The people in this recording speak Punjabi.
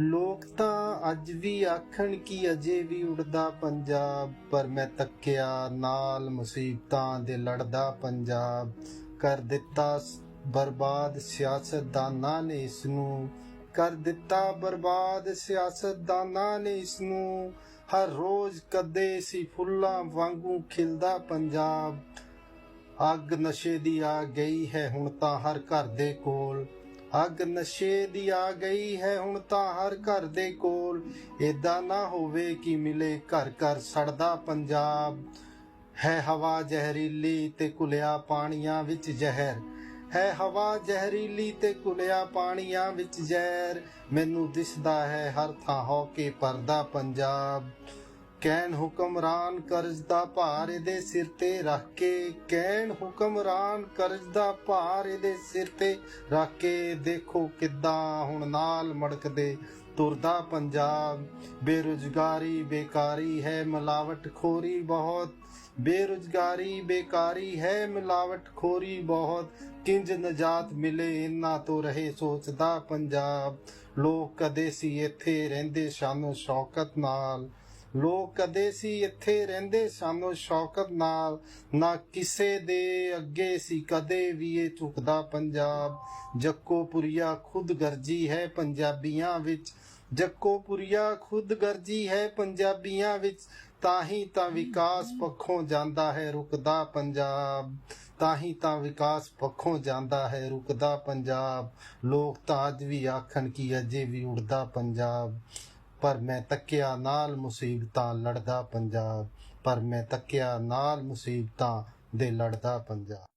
ਲੋਕ ਤਾਂ ਅੱਜ ਵੀ ਆਖਣ ਕਿ ਅਜੇ ਵੀ ਉੜਦਾ ਪੰਜਾਬ, ਪਰ ਮੈਂ ਤੱਕਿਆ ਨਾਲ ਮੁਸੀਬਤਾਂ ਦੇ ਲੜਦਾ ਪੰਜਾਬ। ਕਰ ਦਿੱਤਾ ਬਰਬਾਦ ਸਿਆਸਤਦਾਨਾਂ ਨੇ ਇਸ ਨੂੰ ਕਰ ਦਿੱਤਾ ਬਰਬਾਦ ਸਿਆਸਤਦਾਨਾਂ ਨੇ ਇਸ ਨੂੰ ਹਰ ਰੋਜ਼ ਕਦੇ ਸੀ ਫੁੱਲਾਂ ਵਾਂਗੂ ਖਿਲਦਾ ਪੰਜਾਬ। ਅੱਗ ਨਸ਼ੇ ਦੀ ਆ ਗਈ ਹੈ ਹੁਣ ਤਾਂ ਹਰ ਘਰ ਦੇ ਕੋਲ। ਅੱਗ ਨਸ਼ੇ ਦੀ ਆ ਗਈ ਹੈ, ਹੁਣ ਤਾਂ ਹਰ ਘਰ ਦੇ ਕੋਲ। ਏਦਾਂ ਨਾ ਹੋਵੇ ਕਿ ਮਿਲੇ ਘਰ ਘਰ ਸੜਦਾ ਪੰਜਾਬ। ਹੈ ਹਵਾ ਜ਼ਹਿਰੀਲੀ ਤੇ ਕੁਲਿਆ ਪਾਣੀਆਂ ਵਿੱਚ ਜ਼ਹਿਰ। ਹੈ ਹਵਾ ਜ਼ਹਿਰੀਲੀ ਤੇ ਕੁਲਿਆ ਪਾਣੀਆਂ ਵਿੱਚ ਜ਼ਹਿਰ। ਮੈਨੂੰ ਦਿਸਦਾ ਹੈ ਹਰ ਥਾਂ ਹੋ ਕੇ ਪਰਦਾ ਪੰਜਾਬ। ਕਹਿਣ ਹੁਕਮਰਾਨ ਕਰਜ਼ ਦਾ ਭਾਰ ਇਹਦੇ ਸਿਰ ਤੇ ਰੱਖ ਕੇ, ਕਹਿਣ ਹੁਕਮਰਾਨ ਕਰਜ਼ ਦਾ ਭਾਰ ਇਹਦੇ ਸਿਰ ਤੇ ਰੱਖ ਕੇ, ਦੇਖੋ ਕਿੱਦਾਂ ਹੁਣ ਨਾਲ ਮੜਕਦੇ ਤੁਰਦਾ ਪੰਜਾਬ। ਬੇਰੁਜ਼ਗਾਰੀ ਬੇਕਾਰੀ ਹੈ, ਮਿਲਾਵਟ ਖੋਰੀ ਬਹੁਤ। ਬੇਰੁਜ਼ਗਾਰੀ ਬੇਕਾਰੀ ਹੈ, ਮਿਲਾਵਟ ਖੋਰੀ ਬਹੁਤ। ਕਿੰਜ ਨਜਾਤ ਮਿਲੇ ਇਨਾਂ ਤੋਂ ਰਹੇ ਸੋਚਦਾ ਪੰਜਾਬ। ਲੋਕ ਕਦੇ ਸੀ ਇੱਥੇ ਰਹਿੰਦੇ, ਸ਼ਾਨੋ ਸ਼ੌਕਤ ਨਾਲ। ਲੋਕ ਕਦੇ ਸੀ ਇੱਥੇ ਰਹਿੰਦੇ, ਸਾਨੂੰ ਸ਼ੌਕਤ ਨਾਲ। ਨਾ ਕਿਸੇ ਦੇ ਅੱਗੇ ਸੀ, ਕਦੇ ਵੀ ਇਹ ਝੁਕਦਾ ਪੰਜਾਬ। ਜੱਕੋਪੁਰੀਆ ਖੁਦ ਗਰਜੀ ਹੈ ਪੰਜਾਬੀਆਂ ਵਿੱਚ। ਜੱਕੋਪੁਰੀਆ ਖੁਦ ਗਰਜੀ ਹੈ ਪੰਜਾਬੀਆਂ ਵਿੱਚ। ਤਾਂ ਹੀ ਤਾਂ ਵਿਕਾਸ ਪੱਖੋਂ ਜਾਂਦਾ ਹੈ, ਰੁਕਦਾ ਪੰਜਾਬ। ਤਾਂ ਹੀ ਤਾਂ ਵਿਕਾਸ ਪੱਖੋਂ ਜਾਂਦਾ ਹੈ, ਰੁਕਦਾ ਪੰਜਾਬ। ਲੋਕ ਤਾਂ ਅੱਜ ਵੀ ਆਖਣ ਕਿ ਅਜੇ ਵੀ ਉੜਦਾ ਪੰਜਾਬ। ਪਰ ਮੈਂ ਤੱਕਿਆ ਨਾਲ ਮੁਸੀਬਤਾਂ ਲੜਦਾ ਪੰਜਾਬ, ਪਰ ਮੈਂ ਤੱਕਿਆ ਨਾਲ ਮੁਸੀਬਤਾਂ ਦੇ ਲੜਦਾ ਪੰਜਾਬ।